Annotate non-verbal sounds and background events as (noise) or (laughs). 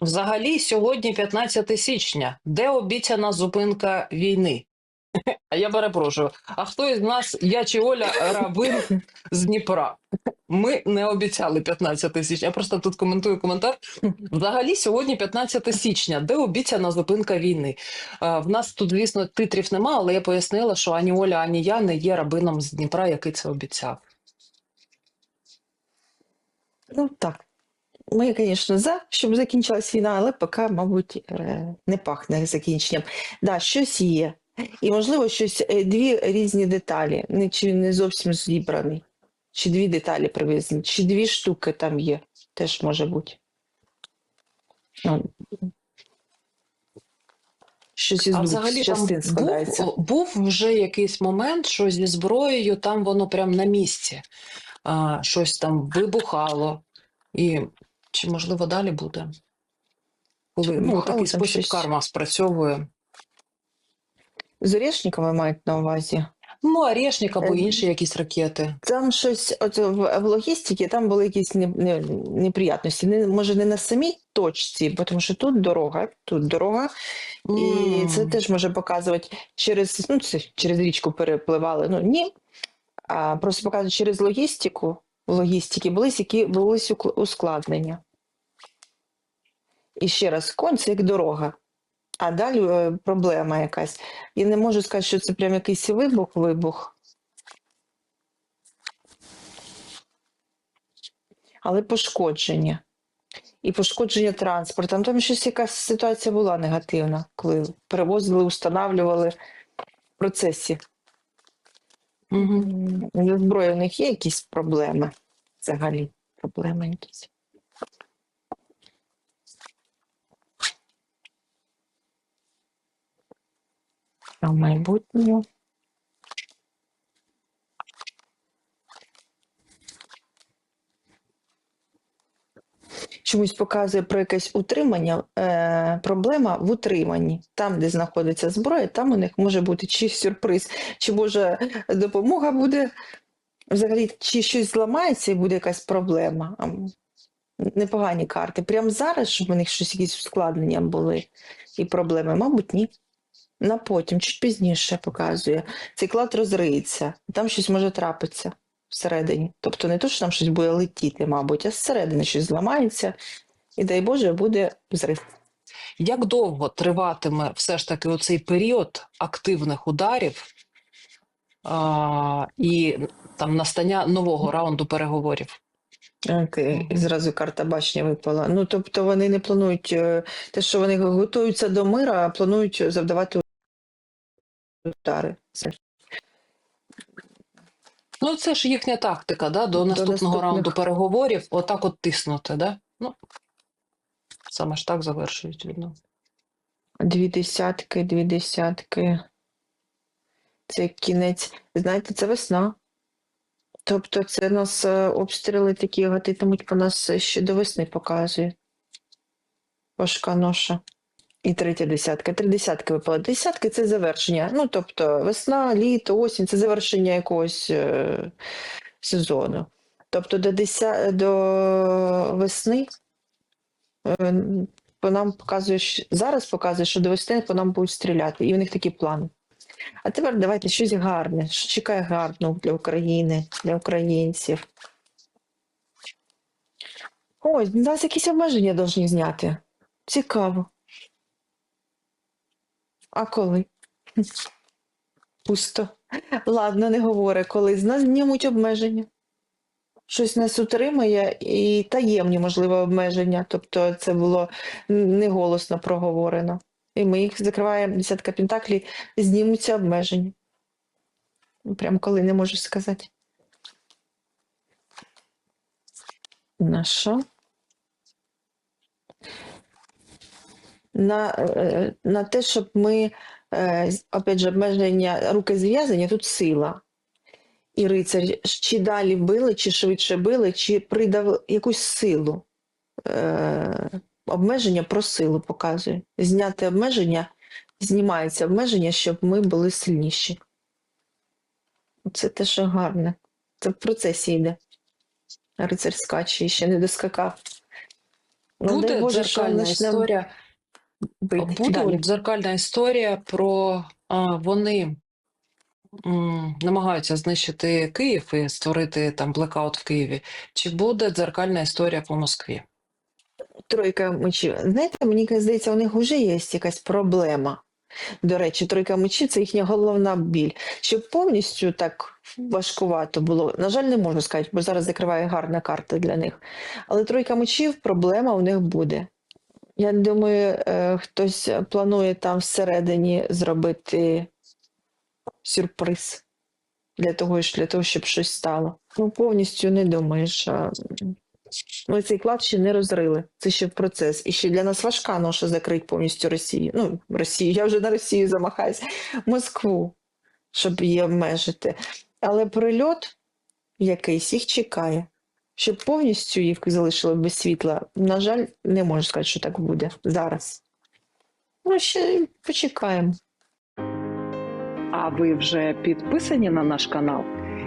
Взагалі, сьогодні 15 січня. Де обіцяна зупинка війни? (laughs) А я перепрошую. А хто із нас, я чи Оля, рабин з Дніпра? Ми не обіцяли 15 січня. Я просто тут коментую коментар. Взагалі, сьогодні 15 січня. Де обіцяна зупинка війни? В нас тут, звісно, титрів нема, але я пояснила, що ані Оля, ані я не є рабином з Дніпра, який це обіцяв. Ну так. Ми, звісно, за, щоб закінчилась війна, але поки, мабуть, е, не пахне закінченням. Да, щось є. І, можливо, щось е, дві різні деталі. Не, чи не зовсім зібраний. Чи дві деталі привезені, чи дві штуки там є. Теж може бути. Ну, Щось із А взагалі там частин складається. був, був вже якийсь момент, що зі зброєю там воно прям на місці. А, щось там вибухало. І чи можливо далі буде? Коли ну, такий спосіб щось? карма спрацьовує. З Орешникова мають на увазі. Ну, Орешник або Е, інші якісь ракети. Там щось от в, логістиці, там були якісь не, не, неприятності. Не, може, не на самій точці, бо тому що тут дорога, тут дорога, і це теж може показувати через, ну, це через річку перепливали. Ну ні. А просто показує через логістику. В логістиці були які були ускладнення. І ще раз, конь це як дорога. А далі е, проблема якась. Я не можу сказати, що це прям якийсь вибух, вибух. Але пошкодження. І пошкодження транспорту. Там, там щось якась ситуація була негативна, коли перевозили, устанавливали в процесі. Зі зброєю в них є якісь проблеми взагалі. Проблеми якісь. А в майбутньому. Чомусь показує про якесь утримання, е, проблема в утриманні. Там, де знаходиться зброя, там у них може бути чи сюрприз, чи може допомога буде. Взагалі, чи щось зламається і буде якась проблема. Непогані карти. Прямо зараз, щоб у них щось якісь ускладнення були і проблеми, мабуть, ні. На потім, чуть пізніше показує. Цей клад розриється, там щось може трапитися всередині. Тобто не то, що там щось буде летіти, мабуть, а зсередини щось зламається, і дай Боже, буде взрив. Як довго триватиме все ж таки оцей період активних ударів а, і там настання нового раунду переговорів? Окей, і зразу карта башня випала. Ну, тобто вони не планують е, те, що вони готуються до мира, а планують завдавати удари. Ну, це ж їхня тактика, да? до наступного наступних. раунду переговорів, отак от тиснути, да? Ну, саме ж так завершують видно. Дві десятки, дві десятки. Це кінець. Знаєте, це весна. Тобто це нас е, обстріли такі гатитимуть по нас ще до весни показує. Важка ноша. І третя десятка. Три десятки випало. Десятки це завершення. Ну, тобто весна, літо, осінь це завершення якогось е, сезону. Тобто до, деся... до весни е, по нам показує, зараз показує, що до весни по нам будуть стріляти, і в них такі плани. А тепер давайте щось гарне, що чекає гарно для України, для українців. Ось, нас якісь обмеження повинні зняти. Цікаво. А коли? Пусто. Ладно, не говори, коли з нас знімуть обмеження. Щось нас утримує і таємні, можливо, обмеження. Тобто це було неголосно проговорено. І ми їх закриваємо, десятка пентаклі, знімуться обмеження. Ну, Прям коли не можу сказати. На що? На, е, на те, щоб ми, е, опять же, обмеження руки зв'язані, тут сила. І рицар, чи далі били, чи швидше били, чи придав якусь силу. Обмеження про силу показує. Зняти обмеження, знімається обмеження, щоб ми були сильніші. Це те, що гарне. Це в процесі йде. Рицар скаче, ще не доскакав. Ну, Буде Боже, дзеркальна історія. бити. Буде Далі. дзеркальна історія про а, вони м, намагаються знищити Київ і створити там блекаут в Києві. Чи буде дзеркальна історія по Москві? Тройка мечів. Знаєте, мені здається, у них вже є якась проблема. До речі, тройка мечів це їхня головна біль. Щоб повністю так важкувато було. На жаль, не можу сказати, бо зараз закриває гарна карта для них. Але тройка мечів проблема у них буде. Я думаю, е, хтось планує там всередині зробити сюрприз для того, для того, щоб щось стало. Ну, повністю не думаю, що ми цей клад ще не розрили. Це ще процес. І ще для нас важка ноша закрити повністю Росію. Ну, Росію, я вже на Росію замахаюсь. Москву, щоб її обмежити. Але прильот якийсь їх чекає. Щоб повністю їх залишили без світла, на жаль, не можу сказати, що так буде зараз. Ну, ще почекаємо. А ви вже підписані на наш канал?